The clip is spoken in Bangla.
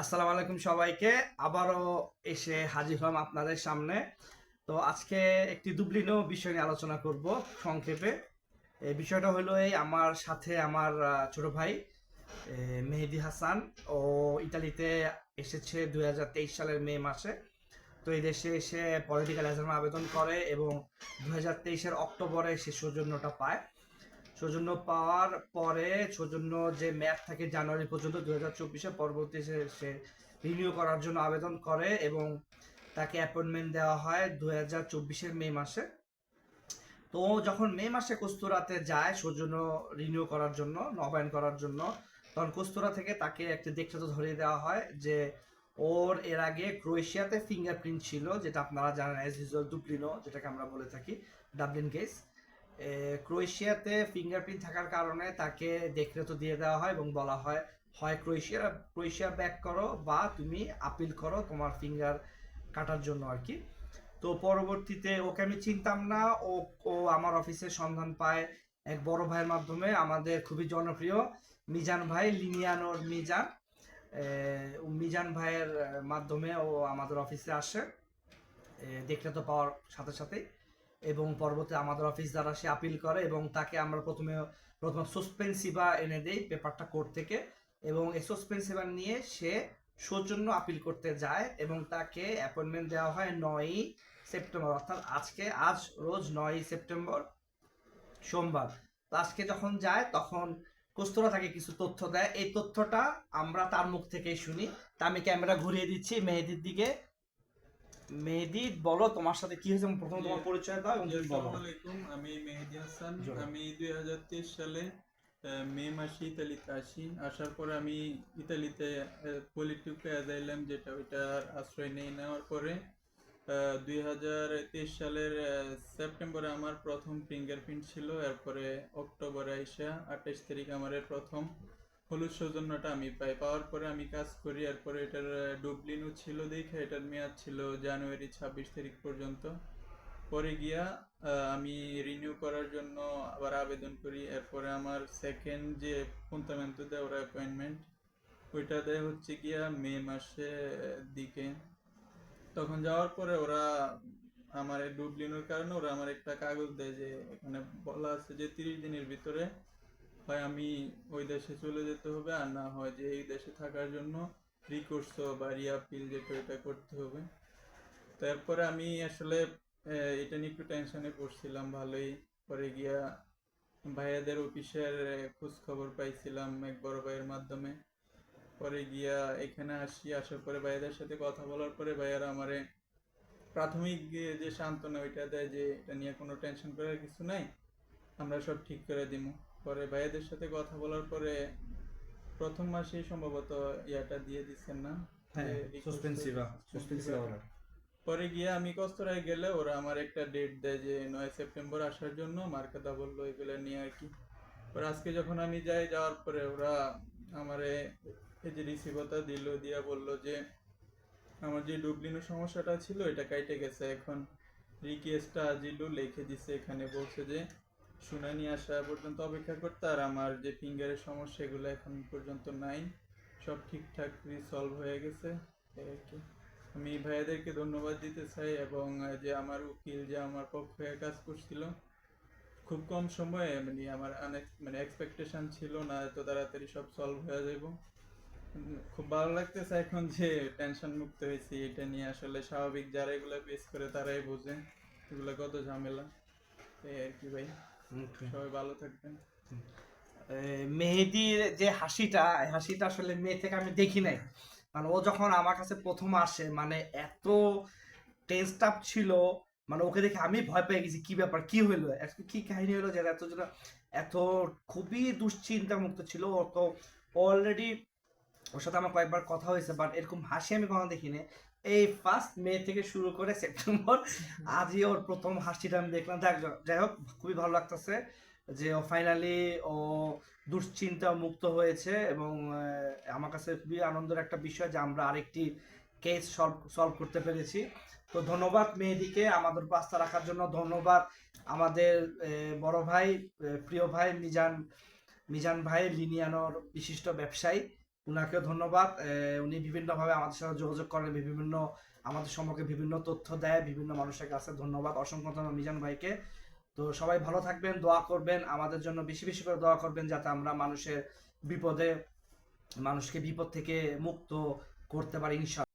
আসসালামু আলাইকুম সবাইকে। আবারও এসে হাজির হলাম আপনাদের সামনে। তো আজকে একটি দুবলিনো বিষয় নিয়ে আলোচনা করব সংক্ষেপে। এই বিষয়টা হলো এই আমার সাথে আমার ছোট ভাই মেহেদি হাসান। ও ইতালিতে এসেছে দুই হাজার তেইশ সালের মে মাসে। তো এই দেশে এসে পলিটিক্যাল আবেদন করে এবং দু হাজার তেইশের অক্টোবরে সে সৌজন্যটা পায়। সৌজন্য পাওয়ার পরে সৌজন্য যে ম্যাচ থাকে জানুয়ারি পর্যন্ত দু হাজার চব্বিশে পরবর্তী সে রিনিউ করার জন্য আবেদন করে এবং তাকে অ্যাপয়েন্টমেন্ট দেওয়া হয় দু হাজার চব্বিশের মে মাসে। তো যখন মে মাসে কস্তুরাতে যায় সৌজন্য রিনিউ করার জন্য, নবায়ন করার জন্য, তখন কস্তুরা থেকে তাকে একটি দেখতে ধরিয়ে দেওয়া হয় যে ওর এর আগে ক্রোয়েশিয়াতে ফিঙ্গারপ্রিন্ট ছিল, যেটা আপনারা জানেন অ্যাজ ইউজুয়াল ডুপ্লিনো যেটাকে আমরা বলে থাকি ডাবলিন কেস ক্রোয়েশিয়াতে ফিঙ্গারপ্রিন্ট থাকার কারণে তাকে তো দিয়ে দেওয়া হয় এবং বলা হয় হয় ক্রোয়েশিয়া ক্রোয়েশিয়া ব্যাক করো বা তুমি আপিল করো তোমার ফিঙ্গার কাটার জন্য আর কি। তো পরবর্তীতে ওকে আমি চিনতাম না, ও ও আমার অফিসের সন্ধান পায় এক বড় ভাইয়ের মাধ্যমে, আমাদের খুবই জনপ্রিয় মিজান ভাই, লিনিয়ানোর মিজান। মিজান ভাইয়ের মাধ্যমে ও আমাদের অফিসে আসে দেখলে তো পাওয়ার সাথে সাথেই। এবং পরবর্তী আমাদের অফিস দ্বারা সে আপিল করে এবং তাকে আমরা প্রথমে প্রথমে সাসপেন্সিভা এনে দেই পেপারটা কোর্ট থেকে এবং এই সাসপেন্সিভা নিয়ে সে সৌজন্য আপিল করতে যায় এবং তাকে অ্যাপয়েন্টমেন্ট দেওয়া হয় নয়ই সেপ্টেম্বর, অর্থাৎ আজকে, আজ রোজ নয়ই সেপ্টেম্বর সোমবার। তো আজকে যখন যায়, তখন কস্তুরা তাকে কিছু তথ্য দেয়। এই তথ্যটা আমরা তার মুখ থেকেই শুনি। তা আমি ক্যামেরা ঘুরিয়ে দিচ্ছি মেহেদির দিকে। মেহেদি বলো তোমার সাথে কি হয়েছে প্রথম তোমার পরিচয় দাও এবং তুমি বলো। আলাইকুম আমি মেহেদি হাসান। আমি দুই হাজার তেইশ সালে মে মাসে ইতালিতে আসি। আসার পরে আমি ইতালিতে পলিটিকে যেটা ওইটার আশ্রয় নেই নেওয়ার পরে। দুই হাজার তেইশ সালের সেপ্টেম্বরে আমার প্রথম ফিঙ্গারপ্রিন্ট ছিল। এরপরে অক্টোবরে আইসা আঠাশ তারিখ আমার প্রথম হলুদ সৌজন্যটা আমি পাই। পাওয়ার পরে আমি কাজ করি, এরপরে এটার ডুবলিনও ছিল দেখে এটার মেয়াদ ছিল জানুয়ারি ছাব্বিশ তারিখ পর্যন্ত। পরে গিয়া আমি রিনিউ করার জন্য আবার আবেদন করি। এরপরে আমার সেকেন্ড যে পুন্তামেন্ট দেয় ওরা অ্যাপয়েন্টমেন্ট ওইটা দেয় হচ্ছে গিয়া মে মাসে দিকে। তখন যাওয়ার পরে ওরা আমার ডুবলিনোর কারণে ওরা আমার একটা কাগজ দেয় যে এখানে বলা আছে যে তিরিশ দিনের ভিতরে হয় আমি ওই দেশে চলে যেতে হবে, আর না হয় যে এই দেশে থাকার জন্য রিকোর্স বা রিয়াপিল যেটা এটা করতে হবে। তারপরে আমি আসলে এটা নিয়ে একটু টেনশনে পড়ছিলাম, ভালোই। পরে গিয়া ভাইয়াদের অফিসের খোঁজ খবর পাইছিলাম এক বড় ভাইয়ের মাধ্যমে। পরে গিয়া এখানে আসি, আসার পরে ভাইয়াদের সাথে কথা বলার পরে ভাইয়ারা আমারে প্রাথমিক যে- সান্ত্বনা ওইটা দেয় যে, এটা নিয়ে কোনো টেনশন করার কিছু নাই, আমরা সব ঠিক করে দিব পরে ভাইয়াদের সাথে কথা বলার পরে প্রথম মাসেই সম্ভবত ইয়াটা দিয়ে দিচ্ছেন না? হ্যাঁ যে request সাসপেন্সিভা suspensiva সাসপেন্সিভা টা। পরে গিয়ে আমি কস্তরায় গেলে ওরা আমার একটা ডেট দেয় যে নয় সেপ্টেম্বর আসার জন্য মার্কাদা বলল এগুলো নিয়ে আর কি। পরে আজকে যখন আমি যাই যাওয়ার পরে ওরা আমারে এই যে রিসিভতা দিল দিয়া বলল যে আমার যে ডুবলিনের সমস্যাটা ছিল এটা কাইটে গেছে। এখন রিকোয়েস্টটা আজিলু লিখে দিছে এখানে বলছে যে শুনানি আসা পর্যন্ত অপেক্ষা করতে আর আমার যে ফিঙ্গারের সমস্যা, এগুলো এখন পর্যন্ত নাই। সব ঠিকঠাক সলভ হয়ে গেছে। এই আর কি। আমি ভাইয়াদেরকে ধন্যবাদ দিতে চাই এবং যে আমার উকিল যে আমার পক্ষে কাজ করছিল, খুব কম সময়ে মানে আমার মানে এক্সপেকটেশন ছিল না এত তাড়াতাড়ি সব সলভ হয়ে যাব। খুব ভালো লাগতেছে এখন যে টেনশন মুক্ত হয়েছি, এটা নিয়ে আসলে স্বাভাবিক যারা এগুলো ফেস করে তারাই বোঝে, এগুলো কত ঝামেলা। এই আর কি ভাই। সবাই ভালো থাকবেন। মেহেদির যে হাসিটা হাসিটা আসলে মেয়ে থেকে আমি দেখি নাই। মানে ও যখন আমার কাছে প্রথম আসে মানে এত টেন্সড আপ ছিল মানে ওকে দেখে আমি ভয় পেয়ে গেছি কি ব্যাপার কি হইল? আজকে কি কাহিনী হলো যে এত এত খুবই দুশ্চিন্তা মুক্ত ছিল। ও তো অলরেডি ওর সাথে আমার কয়েকবার কথা হয়েছে বাট এরকম হাসি আমি কখনো দেখিনি। এই ফার্স্ট মে থেকে শুরু করে সেপ্টেম্বর আজই ওর প্রথম হাসিটা আমি দেখলাম। যাই হোক খুবই ভালো লাগতেছে যে ও ফাইনালি ও দুশ্চিন্তা মুক্ত হয়েছে এবং আমার কাছে খুবই আনন্দের একটা বিষয় যে আমরা আরেকটি কেস সলভ সলভ করতে পেরেছি। তো ধন্যবাদ মেহেদিকে আমাদের পাস্তা রাখার জন্য। ধন্যবাদ আমাদের বড় ভাই প্রিয় ভাই মিজান মিজান ভাই লিনিয়ানোর বিশিষ্ট ব্যবসায়ী। উনাকে ধন্যবাদ। উনি বিভিন্নভাবে আমাদের সাথে যোগাযোগ করেন, বিভিন্ন আমাদের সম্পর্কে বিভিন্ন তথ্য দেয়, বিভিন্ন মানুষের কাছে ধন্যবাদ। অসংখ্য ধন্যবাদ মিজান ভাইকে। তো সবাই ভালো থাকবেন, দোয়া করবেন, আমাদের জন্য বেশি বেশি করে দোয়া করবেন যাতে আমরা মানুষের বিপদে, মানুষকে বিপদ থেকে মুক্ত করতে পারি ইনশাআল্লাহ